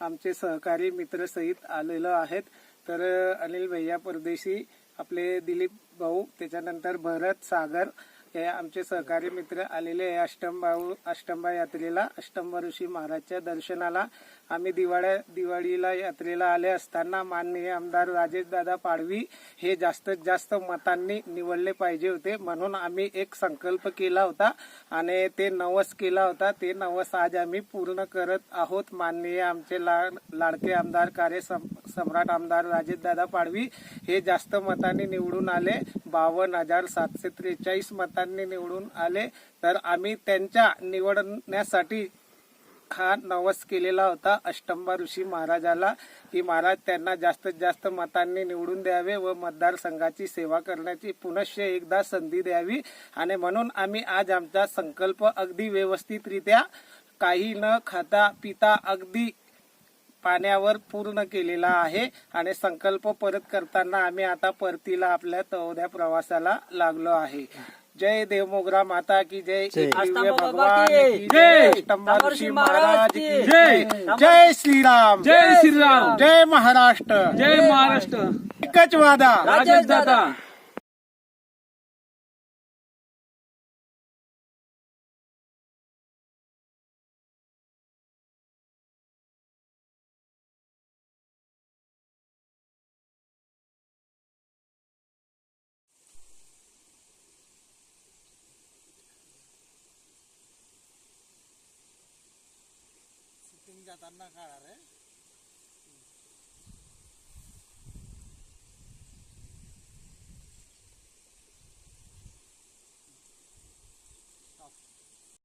आमचे सहकारी मित्र सहित आलेलं आहेत. तर अनिल भैया परदेशी आपले दिलीप भाऊ त्याच्यानंतर भरत सागर हे आमचे सहकारी मित्र आलेले आहे अष्टमभाऊ अष्टंबा यात्रेला. अष्टंबा ऋषी महाराजच्या दर्शनाला. आम्ही दिवाळ्या दिवाळीला यात्रेला आले असताना माननीय आमदार राजेशदादा पाडवी हे जास्तीत जास्त मतांनी निवडले पाहिजे होते. म्हणून आम्ही एक संकल्प केला होता आणि ते नवस केला होता. ते नवस आज आम्ही पूर्ण करत आहोत. माननीय आमचे ला लाडके आमदार कार्य सम- सम्राट आमदार राजेशदादा पाडवी हे जास्त मतांनी निवडून आले. बावन्न हजार सातशे त्रेचाळीस मत मतांनी निवडून आले तर आम्ही त्यांच्या निवडण्यासाठी हा नवस केलेला होता अष्टंबा ऋषी महाराजाला की महाराज त्यांना जास्तीत जास्त मतांनी निवडून द्यावे व मतदारसंघाची सेवा करण्याची पुनश्च एकदा संधी द्यावी. आणि म्हणून आम्ही आज आमचा संकल्प अगदी व्यवस्थितरित्या काही न खाता पिता अगदी पाण्यावर पूर्ण केलेला आहे. आणि संकल्प परत करताना आम्ही आता परतीला आपल्या तवद्या प्रवासाला लागलो आहे. जय देवमोगरा माता की जय भगवान की जय. ऋषी महाराज की. जय। जय श्रीराम। जय श्रीराम। जय महाराष्ट्र। जय महाराष्ट्र। एकच वादा। राजेश दादा। त्यांना काढा रे